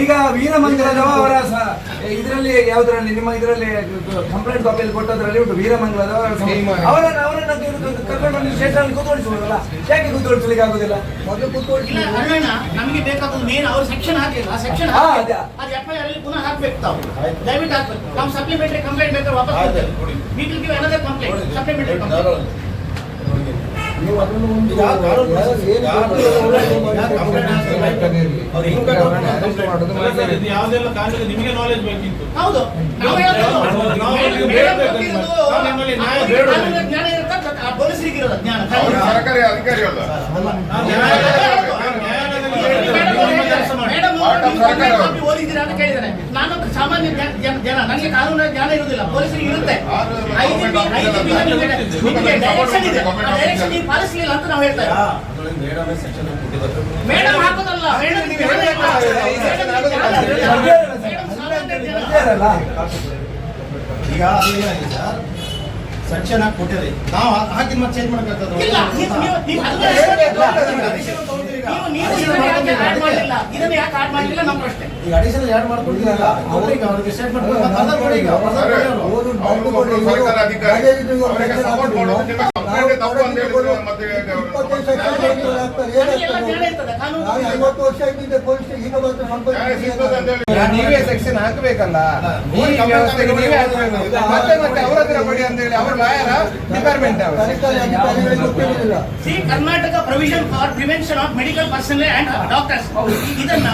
ಈಗ ವೀರಮಂಗಲದವ ಅವರ ಇದರಲ್ಲಿ ಯಾವ್ದ್ರಲ್ಲಿ ನಿಮ್ಮ ಇದರಲ್ಲಿ ಕಂಪ್ಲೇಂಟ್ ಕಾಪಿಯಲ್ಲಿ ಕೊಟ್ಟದ್ರಲ್ಲಿ ಉಂಟು ವೀರಮಂಗಲದವ ಅವರನ್ನ ಅವರನ್ನ ಕರ್ಕೊಂಡು- ಸ್ಟೇಷನ್ ಕೂತ್ಕೊಳಿಸಬಹುದಲ್ಲ ಯಾಕೆ ಕೂತ್ಕೊಳಿಸ್ಲಿಕ್ಕೆ ಆಗುದಿಲ್ಲ? ಮೊದಲು ಕೂತ್ಕೊಳಿಸಿ ನಮಗೆ ಬೇಕಾದ ಮೇನ್ ಅವ್ರ ಸೆಕ್ಷನ್ ಹಾಕಿಲ್ಲ ಆ ಸೆಕ್ಷನ್ ಆ ಹಾಕಿ ಅದೇ. ಎಫ್ ಐ ಆರ್ ಅಲ್ಲಿ ಪುನಃ ಹಾಕ್ಬೇಕು ತಾವು ದಯವಿಟ್ಟು ಹಾಕ್ಬೇಕು ನಾವು ಸಪ್ಲಿಮೆಂಟರಿ ಕಂಪ್ಲೇಂಟ್ ಬೇಕಾದ್ರೆ ವಾಪಸ್ we will give another complaint supplementary complaint ನೀವು ಅದನ್ನು ಒಂದು ಈಗ ಕಾನೂನು process ಏನು ಅವ್ರು ಹಿಂಗ್ ಇದು ಯಾವುದೆಲ್ಲ ಕಾನೂನು ನಿಮಗೆ ನಾಲೆಜ್ ಬೇಕಿತ್ತು ಹೌದು ನಾವು ಹೇಳ್ತೇವೆ. ನಾವು ಮೇಡಮ್ ಬೇಡ ಓದಿದ್ದೀರಾ ಅಂತ ಕೇಳಿದ್ದಾರೆ. ನಾನು ಸಾಮಾನ್ಯ ಜನ- ನನಗೆ ಕಾನೂನಿನ ಜ್ಞಾನ ಇರುವುದಿಲ್ಲ. ಪೊಲೀಸರಿಗೆ ಇರುತ್ತೆ. ಡೈರೆಕ್ಷನ್ ಇದೆ. ಡೈರೆಕ್ಷನ್ ನೀವು ಪಾಲಿಸಲಿಲ್ಲ ಅಂತ ನಾವು ಹೇಳ್ತಾ ಇದ್ದೀವಿ ಮೇಡಮ್ ಹಾಕೋದಲ್ಲ. ಮೇಡಮ್ ನೀವು ಈಗ ಸರ್ ಸೆಕ್ಷನ್ ಹಾಕಿ ಕೊಟ್ಟಿದೆ ನಾವು ಹಾಕಿದ ಮತ್ತೆ ಚೇಂಜ್ ಮಾಡಬೇಕಾಗ್ತದೆ ನೀವು ಈಗ ಅಡಿಷನಲ್ ಅವ್ರಿಗೆ ಅವ್ರಿಗೆ ಸ್ಟೇಟ್ಮೆಂಟ್ ಈಗ ಸರ್ಕಾರ ಅಧಿಕಾರಿ. ಅವರಿಗೆ ಸಪೋರ್ಟ್ ಕಂಪ್ಲೇಂಟ್ ತಪ್ಪು ಅಂತ ಹೇಳಿದ್ರೆ ಮತ್ತೆ ಸೆಕ್ಷನ್ ಹಾಕಬೇಕಲ್ಲ. ಮತ್ತೆ ಮತ್ತೆ ಅವರ ಹತ್ರ ಬಡಿ ಅಂತ ಹೇಳಿ ಅವ್ರ lawyer department Karnataka provision for prevention of medical personnel and doctors ಇದನ್ನ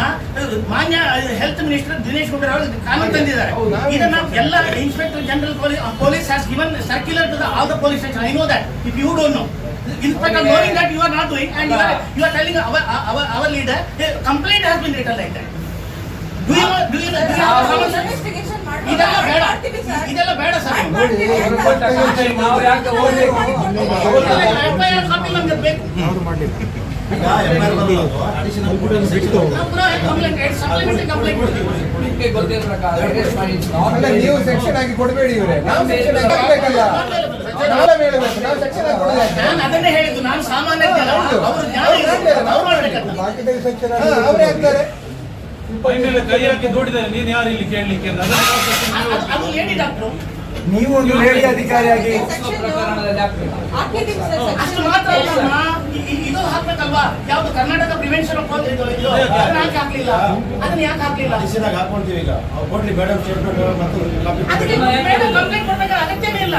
ಮಾನ್ಯ ಹೆಲ್ತ್ ಮಿನಿಸ್ಟರ್ ದಿನೇಶ್ ಗುಂಡೂರಾವ್ ಅವರು ಕಾನೂನು ತಂದಿದ್ದಾರೆ ಇದನ್ನ ಎಲ್ಲ inspector general police has given circular to all the police station I know that if you don't know Inspector knowing that you are not doing and you are, you are telling our, our, our leader, a complaint has been written like that. Do you, know- do you, do you have common sense? ಇದೆಲ್ಲ ಬೇಡ ಇದೆಲ್ಲ ಬೇಡ sir ನಾವು ಯಾಕೆ ಹೋಗ್ಬೇಕು FIR copy ನಮ್ಗೆ ಬೇಕು ಈಗ ಎಫ್ಐಆರ್ ಬಂದಿರೋದು ಅಡಿಷನಲ್ ಬಿಟ್ಟು ನಾವು ಪುನಃ complaint, supplementary complaint ಕೊಡ್ತೀವಿ ನಿಮ್ಗೆ ಗೊತ್ತಿರೋ ನೀವು ಸೆಕ್ಷನ್ ಆಗಿ ಕೊಡಬೇಡಿ ಇವರೇ. ನಾವು ಸೆಕ್ಷನ್ ಆಗಿ ಅವರು ಕೈ ಹಾಕಿ ದೂಡಿದ್ದಾರೆ ನೀನ್ ಯಾರು ಇಲ್ಲಿ ಕೇಳಲಿಕ್ಕೆ? ನಾವು ಒಂದು ಲೇಡಿ ಅಧಿಕಾರಿಯಾಗಿ ಇದು ಹಾಕ್ಬೇಕಲ್ವಾ ಯಾವ್ದು ಕರ್ನಾಟಕ ಪ್ರಿವೆನ್ಷನ್ ಆಫ್ ಇದು ಅದನ್ನ ಯಾಕೆ ಹಾಕ್ಲಿಲ್ಲ ಅದನ್ನ ಯಾಕೆ ಹಾಕ್ಲಿಲ್ಲ ಅಡಿಷನ್ ಆಗಿ ಈಗ ಅವ್ರು ಕೊಡ್ಲಿ ಮತ್ತು. ಬೇಡ ಕಂಪ್ಲೇಂಟ್ ಕೊಡ್ಬೇಕಾದ್ರೆ ಅಗತ್ಯವೇ ಇಲ್ಲ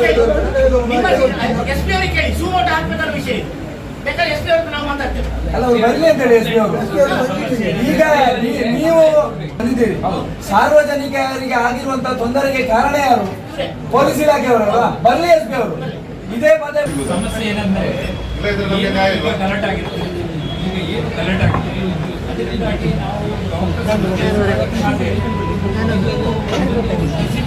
ಕೇಳಿ? ನಿಮ್ಮ ಎಸ್ ಪಿ ಅವರಿಗೆ ಕೇಳಿ ಸುಮೋಟ ಹಾಕ್ಬೇಕಾದ ವಿಷಯ ಇದು ಅಲ್ಲ ಅವ್ರು ಬರ್ಲಿ ಅಂತ ಹೇಳಿ ಎಸ್ ಅವರು. ಈಗ ನೀವು ಬಂದಿದ್ದೀರಿ. ಸಾರ್ವಜನಿಕರಿಗೆ ಆಗಿರುವಂತಹ ತೊಂದರೆಗೆ ಕಾರಣ ಯಾರು? ಪೊಲೀಸ್ ಇಲಾಖೆಯವರಲ್ವಾ ಬರಲಿ ಎಸ್ ಪಿ ಅವರು. ಇದೇ ಪದೇ. ಸಮಸ್ಯೆ ಏನಂದ್ರೆ ಇಲ್ಲ ಇದ್ರೆ ನಮಗೆ ನ್ಯಾಯ ಇಲ್ಲ ಗಲಾಟೆ ಆಗಿರುತ್ತೆ. ಈಗ ಏನು ಗಲಾಟೆ ಆಗಿದೆ? ಅದರಿಂದಾಗಿ ನಾವು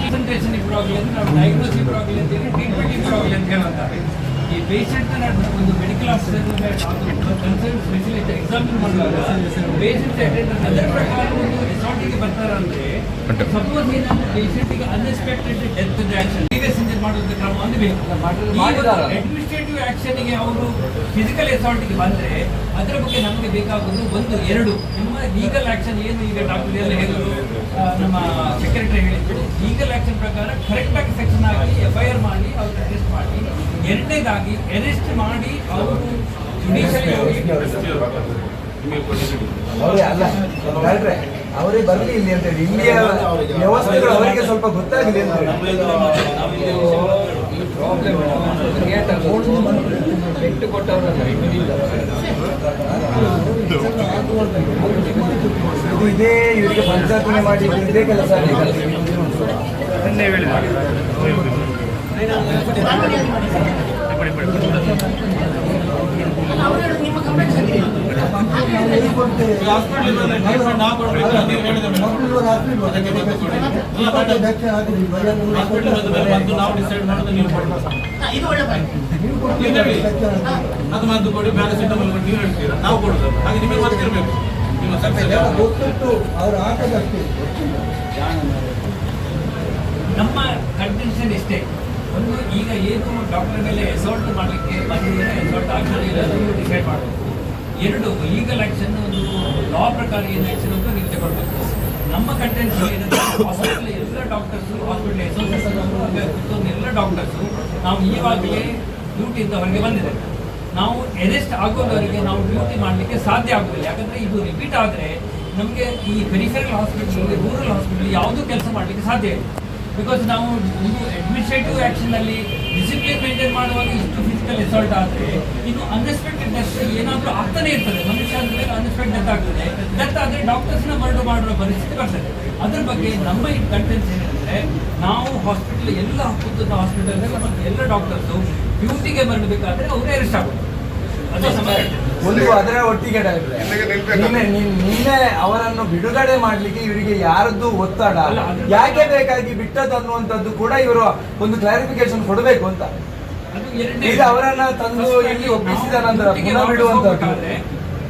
ಕಾನ್ಸಂಟ್ರೇಷನ್ ಇಂಪ್ರೂವ್ ಆಗಲಿ ಅಂತ ನಾವು ಡಯಾಗ್ನೋಸ್ ಇಂಪ್ರೂವ್ ಆಗಲಿ ಅಂತ ಹೇಳಿ ಟ್ರೀಟ್ಮೆಂಟ್ ಪ್ರಾಬ್ಲಮ್ ಆಗಲಿ ಅಂತ ಈ ಪೇಷಂಟ್ ಒಂದು medical officer consult specialist examine ಮಾಡುವಾಗ ಪೇಷಂಟ್ ಅಟೆಂಡರ್ ಅದರ ಪ್ರಕಾರ ಒಂದು ರೆಸಾರ್ಟಿಗೆ ಬರ್ತಾರಂದ್ರೆ ಸಪೋಸ್ ಪೇಷಂಟ್ಗೆ unexpected death action serious injury ಮಾಡುವಂತ ಕ್ರಮ ಒಂದು ಬೇಕು. ಮಾಡಿದ್ದಾರೆ. ಆಕ್ಷನ್ಗೆ ಅವರು ಫಿಸಿಕಲ್ ಅಸಾಲ್ಟ್ಗೆ ಬಂದ್ರೆ ಅದರ ಬಗ್ಗೆ ನಮಗೆ ಬೇಕಾಗುವುದು ಒಂದು ಎರಡು. ಲೀಗಲ್ ಆಕ್ಷನ್ ಏನು ಈಗ ಡಾಕ್ಟರ್ ಎಲ್ಲ ಹೇಳಿದ್ರು? ನಮ್ಮ ಸೆಕ್ರೆಟರಿ ಹೇಳಿದ್ರು. ಲೀಗಲ್ ಆಕ್ಷನ್ ಪ್ರಕಾರ ಕರೆಕ್ಟ್ ಆಗಿ ಸೆಕ್ಷನ್ ಆಗಿ ಎಫ್ ಐ ಆರ್ ಮಾಡಿ ಅವ್ರನ್ನ ಅರೆಸ್ಟ್ ಮಾಡಿ. ಎರಡನೇದಾಗಿ ಅರೆಸ್ಟ್ ಮಾಡಿ ಅವರು ಜುಡಿಷಿಯಲಿ ಹೋಗಿ ಅವರೇ ಅಲ್ಲ ಅವರೇ ಬರ್ಲಿ ಇಲ್ಲಿ ಅಂತ ಹೇಳಿ. ಇಲ್ಲಿಯ ವ್ಯವಸ್ಥೆಗಳು ಅವರಿಗೆ ಸ್ವಲ್ಪ ಗೊತ್ತಾಗಿದೆ ಅಂತ ಹೇಳಿ ಇದು ಇದೇ ಇವರಿಗೆ ಪಂಚಾಯತಿನೇ ಮಾಡಿ ಇದು ಕೆಲಸ ಹೇಳುದು ಅದು ಮದ್ದು ಕೊಡಿ ಪ್ಯಾರಾಸಿಟಮಲ್ ಕೊಡಿ ನೀವು ಹೇಳ್ತೀರಾ ನಾವು ಕೊಡೋದು ಹಾಗೆ ನಿಮಗೆ ಗೊತ್ತಿರಬೇಕು ನಿಮ್ಮ ಗೊತ್ತಿಟ್ಟು ಅವ್ರು ಹಾಕದಷ್ಟೇ ನಮ್ಮ ಕಂಟೆನ್ಷನ್ ಇಷ್ಟೇ. ಒಂದು ಈಗ ಏನು ಡಾಕ್ಟರ್ ಮೇಲೆ ಎಸಾಲ್ಟ್ ಮಾಡಲಿಕ್ಕೆ ಬಂದಿದ್ದಾರೆ ಅಸಾಲ್ಟ್ ಆಗಲಿಲ್ಲ ಡಿಸೈಡ್ ಮಾಡಬೇಕು. ಎರಡು ಲೀಗಲ್ ಆಕ್ಷನ್ ಒಂದು ಲಾ ಪ್ರಕಾರ ಏನು ಆಕ್ಷನ್ ಅಂತ ನೀವು ತಗೊಳ್ಬೇಕು. ನಮ್ಮ ಕಂಟೆಂಟ್ ಏನಂದ್ರೆ ಹಾಸ್ಪಿಟಲ್ ಎಲ್ಲ ಡಾಕ್ಟರ್ಸ್ ಹಾಸ್ಪಿಟಲ್ ಅಸೋಸಿಯೇಷನ್ ಎಲ್ಲ ಡಾಕ್ಟರ್ಸ್ ನಾವು ಈವಾಗಲೇ ಡ್ಯೂಟಿಯಿಂದ ಹೊರಗೆ ಬಂದಿದೆ ನಾವು ಅರೆಸ್ಟ್ ಆಗೋದವರಿಗೆ ನಾವು ಡ್ಯೂಟಿ ಮಾಡಲಿಕ್ಕೆ ಸಾಧ್ಯ ಆಗೋದಿಲ್ಲ. ಯಾಕಂದರೆ ಇದು ರಿಪೀಟ್ ಆದರೆ ನಮಗೆ ಈ ಪೆರಿಫೆರಲ್ ಹಾಸ್ಪಿಟಲ್ ರೂರಲ್ ಹಾಸ್ಪಿಟಲ್ ಯಾವುದೂ ಕೆಲಸ ಮಾಡಲಿಕ್ಕೆ ಸಾಧ್ಯ ಇಲ್ಲ. ಬಿಕಾಸ್ ನಾವು, ಇದು ಅಡ್ಮಿನಿಸ್ಟ್ರೇಟಿವ್ ಆ್ಯಕ್ಷನಲ್ಲಿ ಡಿಸಿಪ್ಲಿನ್ ಮೇಂಟೈನ್ ಮಾಡುವಾಗ ಇಷ್ಟು ಫಿಸಿಕಲ್ ಎಸಾಲ್ಟ್ ಆದರೆ ಇನ್ನು ಅನ್ಎಕ್ಸ್ಪೆಕ್ಟೆಡ್ ಡೆತ್ ಏನಾದರೂ ಆಗ್ತಾನೆ ಇರ್ತದೆ. ಮನುಷ್ಯ ಮೇಲೆ ಅನ್ಎಕ್ಸ್ಪೆಕ್ಟೆಡ್ ಡೆತ್ ಆಗ್ತದೆ. ಡೆತ್ ಆದರೆ ಡಾಕ್ಟರ್ಸ್ನ ಮರಡು ಮಾಡುವ ಪರಿಸ್ಥಿತಿ ಬರ್ತದೆ. ಅದ್ರ ಬಗ್ಗೆ ನಮ್ಮ ಈ ಕಂಟೆನ್ಸ್ ಏನಂದರೆ ನಾವು ಹಾಸ್ಪಿಟಲ್ ಎಲ್ಲ ಹಕ್ಕುತ್ತ ಹಾಸ್ಪಿಟಲ್ ಎಲ್ಲ ಡಾಕ್ಟರ್ಸು ಡ್ಯೂಟಿಗೆ ಬರಬೇಕಾದ್ರೆ ಅವರೇ ಅರೆಸ್ಟ್ ಆಗುತ್ತೆ ಅದು content. ಒಂದು ಅದರ ಒಟ್ಟಿಗೆ. ನಿನ್ನೆ ನಿನ್- ನಿನ್ನೆ ಅವರನ್ನು ಬಿಡುಗಡೆ ಮಾಡ್ಲಿಕ್ಕೆ ಇವರಿಗೆ ಯಾರದ್ದು ಒತ್ತಡ. ಯಾಕೆ ಬೇಕಾಗಿ ಬಿಟ್ಟದ್ದು ಅನ್ನುವಂಥದ್ದು ಕೂಡ ಇವರು ಒಂದು ಕ್ಲಾರಿಫಿಕೇಶನ್ ಕೊಡಬೇಕು ಅಂತ. ಈಗ ಅವರನ್ನ ತಂದು ಇಲ್ಲಿ ಒಪ್ಪಿಸಿದ ನಂತರ ಪುನಃ ಬಿಡುವಂತದ್ದು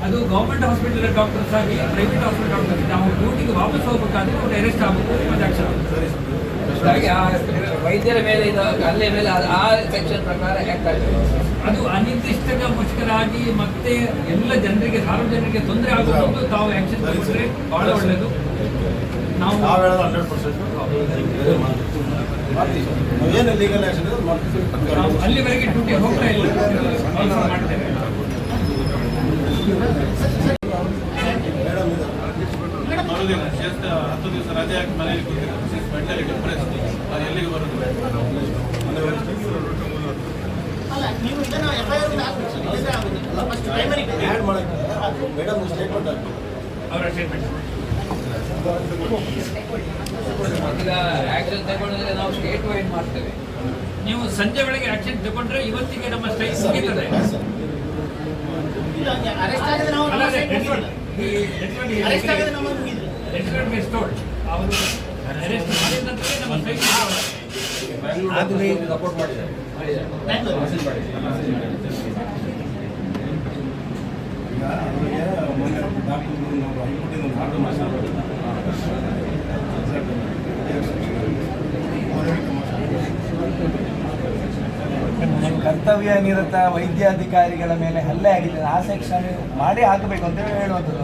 ಅದು ಗೌರ್ಮೆಂಟ್ ಹಾಸ್ಪಿಟಲ್ ಡಾಕ್ಟರ್ಸ್ ಆಗಿ ಪ್ರೈವೇಟ್ ಹಾಸ್ಪಿಟಲ್ ಡಾಕ್ಟರ್ಸ್ ನಾವು ಡ್ಯೂಟಿಗೆ ವಾಪಸ್ ಹೋಗ್ಬೇಕಾದ್ರೆ ಅವ್ರು ಅರೆಸ್ಟ್ ಆಗಬೇಕು ಮತ್ತೆ ಆಕ್ಷನ್ ಆ ವೈದ್ಯರ ಮೇಲೆ ಇದು ಅಲ್ಲೇ ಮೇಲೆ ಆ- ಸೆಕ್ಷನ್ ಪ್ರಕಾರ ಆಕ್ಟ್ ಆಗ್ತದೆ ಅದು ಅನಿರ್ದಿಷ್ಟ ಮುಷ್ಕರಾಗಿ ಮತ್ತೆ ಎಲ್ಲ ಜನರಿಗೆ ಸಾರ್ವಜನಿಕರಿಗೆ ತೊಂದರೆ ಆಗುವುದು ತಾವು ಆಕ್ಷನ್ ತಗೊಂಡ್ರೆ ಬಹಳ ಒಳ್ಳೆಯದು ನಾವು ನಾವು ಹಂಡ್ರೆಡ್ ಪರ್ಸೆಂಟ್ ಅಲ್ಲಿವರೆಗೆ ಡ್ಯೂಟಿ ಹೋಗ್ತಾ ಇಲ್ಲ. ಮಾಡ್ತೇವೆ ಮೇಡಮ್ ಇದು ಹತ್ತು ದಿವಸ ರಜೆ ಹಾಕಿ ಮನೆಯಲ್ಲಿ ಕೂತಿದ್ದಾರೆ ಮೆಂಟಲಿ ಅದು ಎಲ್ಲಿಗೆ ಬರುತ್ತೆ ಅಲ್ಲ ನೀವು ಇದನ್ನ ಎಫ್ ಐ ಆರ್ ಹಾಕ್ಬೇಕು ಸರ್ ಫಸ್ಟ್ ಪ್ರೈಮರಿ ಆ್ಯಡ್ ಮಾಡೋಕ್ಕೆ ಮೇಡಮ್ ಸ್ಟೇಟ್ಮೆಂಟ್ ಅವರ ಸ್ಟೇಟ್ಮೆಂಟ್ ಈಗ ಆಕ್ಷನ್ ತಗೊಂಡ್ರೆ ನಾವು ಸ್ಟೇಟ್ ವೈಡ್ ಮಾಡ್ತೇವೆ ನೀವು ಸಂಜೆ ಬೆಳಗ್ಗೆ ಆಕ್ಷನ್ ತಗೊಂಡ್ರೆ ಇವತ್ತಿಗೆ ನಮ್ಮ ಸ್ಟ್ರೈಕ್ ಮುಗೀತದೆ ಅರೆಸ್ಟ್ ಆಗಿದ್ರೆ ನಾವು ಅರೆಸ್ಟ್ ಆಗಿದ್ರೆ ಕರ್ತವ್ಯ ನಿರತ ವೈದ್ಯಾಧಿಕಾರಿಗಳ ಮೇಲೆ ಹಲ್ಲೆ ಆಗಿದೆ. ಆ ಸೆಕ್ಷನ್ ಮಾಡಿ ಹಾಕಬೇಕು ಅಂತ ಹೇಳುವಂಥದ್ದು.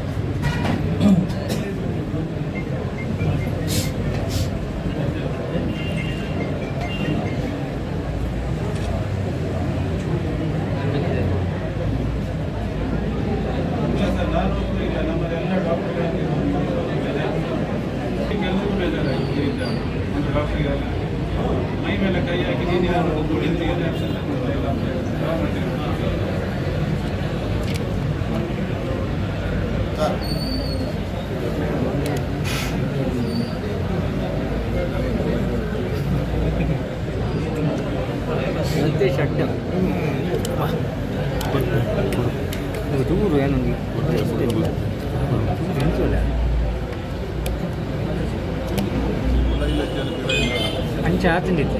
ದೂರು ಏನೊಂದು ಅಂಚೆ ಆತಂದಿತ್ತು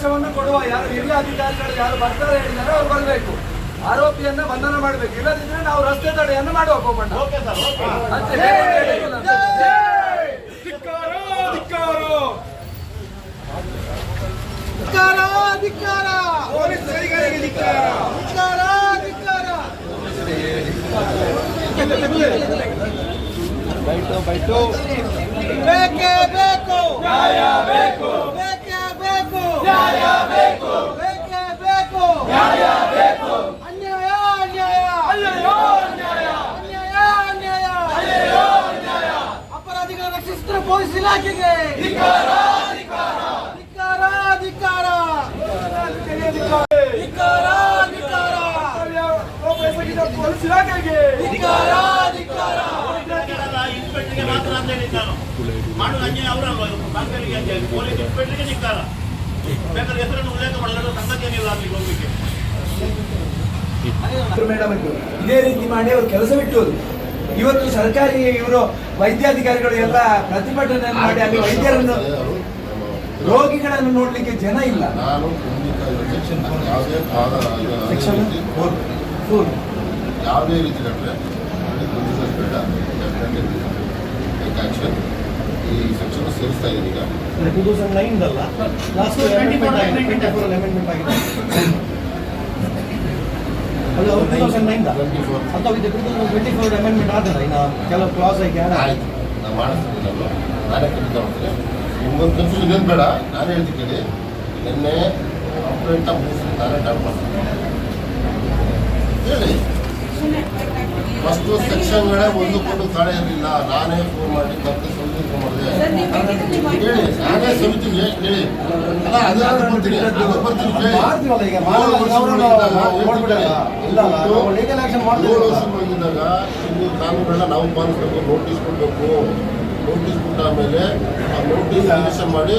ಕಾಲಾವಕಾಶವನ್ನು ಕೊಡುವ ಯಾರು ಹಿರಿಯ ಅಧಿಕಾರಿಗಳು ಯಾರು ಬರ್ತಾರೆ ಹೇಳಿದ್ದಾರೆ ಅವ್ರು ಬರಬೇಕು. ಆರೋಪಿಯನ್ನ ಬಂಧನ ಮಾಡಬೇಕು. ಇಲ್ಲದಿದ್ರೆ ನಾವು ರಸ್ತೆ ತಡೆಯನ್ನು ಮಾಡುವ ನ್ಯಾಯ ಬೇಕು ಬೇಕೇ. ಬೇಕು ಪೊಲೀಸ್ ಇಲಾಖೆಗೆ. ಧಿಕ್ಕಾರ ಧಿಕ್ಕಾರ ಧಿಕ್ಕಾರ ಧಿಕ್ಕಾರ ಧಿಕ್ಕಾರ ಧಿಕ್ಕಾರ ಪೊಲೀಸ್ ಇಲಾಖೆಗೆ. ಧಿಕ್ಕಾರ ಧಿಕ್ಕಾರ ಇನ್ಸ್ಪೆಕ್ಟರ್ಗೆ ಮಾತ್ರ ಅಂತ ಹೇಳಿ ನಾನು ಮಾಡುವ ಅನ್ಯಾಯ ಅವರಲ್ವ ಬ್ಯಾಂಕರಿಗೆ ಅಂತ ಹೇಳಿ. ಪೊಲೀಸ್ ಇನ್ಸ್ಪೆಕ್ಟರ್ಗೆ ಸಿಗ್ತಾರ ಮೇಡಮ್ ಇದೇ. ರೀತಿ ಮಾಡಿ ಅವರು ಕೆಲಸ ಬಿಟ್ಟು ಇವತ್ತು ಸರ್ಕಾರಿ ಇವರು ವೈದ್ಯಾಧಿಕಾರಿಗಳು ಎಲ್ಲ ಪ್ರತಿಭಟನೆ ಮಾಡಿ ಅಲ್ಲಿ ವೈದ್ಯರನ್ನು ರೋಗಿಗಳನ್ನು ನೋಡ್ಲಿಕ್ಕೆ ಜನ ಇಲ್ಲ. ಯಾವುದೇ ರೀತಿ ಈ ಸೆಕ್ಷನ್ ಸೇರಿಸ್ತಾ ಇದ್ದೀನಿ ಈಗ ಟೂ ತೌಸಂಡ್ ನೈನ್ ಅಲ್ಲ ಲಾಸ್ಟ್ ಅಮೆಂಡ್ಮೆಂಟ್ ಆಗಿದೆ. ಅದು ಟೂ ತೌಸಂಡ್ ನೈನ್ ಅಥವಾ ಇದು two thousand twenty four amendment ಆದಲ್ಲ ಇನ್ನು ಕೆಲವು ಕ್ಲಾಸ್ ಆಗಿ ಆಡ್ ಆಯಿತು. ನಾನು ಮಾಡಿಸ್ತೀನಿ ನಾನು ನಾನೇ ಖಂಡಿತ ಮಾಡ್ತೀನಿ ನಿಮ್ಗೊಂದು ಬೇಡ. ನಾನು ಹೇಳ್ತೀನಿ ಎನ್ನೆ ನಿನ್ನೆ ಕಂಪ್ಲೇಂಟ ಮುಗಿಸಿ ನಾನೇ ಡೌನ್ ಮಾಡ್ತೀನಿ. ಹೇಳಿ. ಫಸ್ಟು ಸೆಕ್ಷನ್ಗಳೇ ಒಂದಕ್ಕೊಂದು ತಡೆ ಇರಲಿಲ್ಲ. ನಾನೇ ಫೋನ್ ಮಾಡಿ ಮತ್ತೆ ಸಮಿತಿ ಫೋನ್ ಮಾಡಿದೆ. ಹೇಳಿ ನಾನೇ ಸಮಿತಿ ಹೇಳಿ ಅಲ್ಲ ಅದೇ ಅದು ಬರ್ತೀನಿ. ಅದು ಬರ್ತೀನಿ ಏಳು ವರ್ಷ ಬಂದಿದ್ದಾಗ ನಾವು ಕಾನೂನುಗಳನ್ನ ಪಾಲಿಸ್ಬೇಕು ನೋಟಿಸ್ ಕೊಡಬೇಕು. ನೋಟಿಸ್ ಕೊಟ್ಟ ಆಮೇಲೆ ಆ ನೋಟಿಸ್ ರಿಜಿಸ್ಟರ್ ಮಾಡಿ.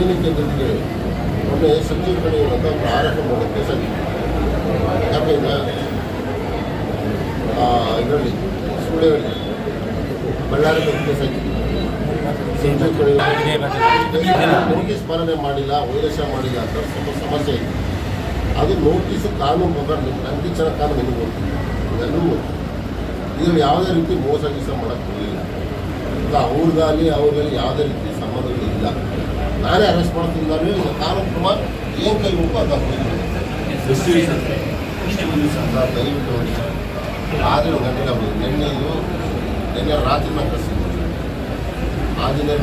ಏನಕ್ಕೆ ಅಂತ ಹೇಳಿ ಮೊನ್ನೆ ಸಚಿವ ಕಡೆ ಅಂತ ಮಾರಾಟ ಆರೋಪ ಮಾಡೋಕ್ಕೆ ಸಚಿವ ಯಾಕೆಂದ್ರೆ ಇದರಲ್ಲಿ ಸುಳ್ಳಿಯಲ್ಲಿ ಬಳ್ಳಾರಿ ಸಂಜೆ ಕಡೆ ತೆರಿಗೆ ಸ್ಮರಣೆ ಮಾಡಿಲ್ಲ ವೈರಸ ಮಾಡಿಲ್ಲ ಅಂತ ಸ್ವಲ್ಪ ಸಮಸ್ಯೆ ಇದೆ. ಅದು ನೋಟಿಸು ಕಾನೂನು ಪ್ರಕಾರ ನನಗೆ ಚೆನ್ನಾಗಿ ಗೊತ್ತು ಇದೆಲ್ಲವೂ ಗೊತ್ತು ಇದರಲ್ಲಿ ಯಾವುದೇ ರೀತಿ ಮೋಸ ಗೀಸ ಮಾಡೋಕ್ಕೆ ಹೋಗಿಲ್ಲ. ಅವ್ರಿಗಾಗಲಿ ಅವ್ರಿಗಾಗಲಿ ಯಾವುದೇ ರೀತಿ ಸಂಬಂಧಗಳಿಲ್ಲ ನಾನೇ ಅರೆಸ್ಟ್ ಈಗ ಕಾನೂನು ಕ್ರಮ ಏನು ಕೈ ಹೋಗೋ ಅದು ಹಾಕ್ತೀನಿ. ದಯವಿಟ್ಟು ನೋಡಿ ಸರ್ ಆದರೆ ಗಂಟೆಗೆ ಬಂದು ನಿನ್ನೆ ಇದು ನಿನ್ನೆ ರಾತ್ರಿ ನಾನು ಕಳಿಸಿದ್ದೀನಿ ಆ ದಿನ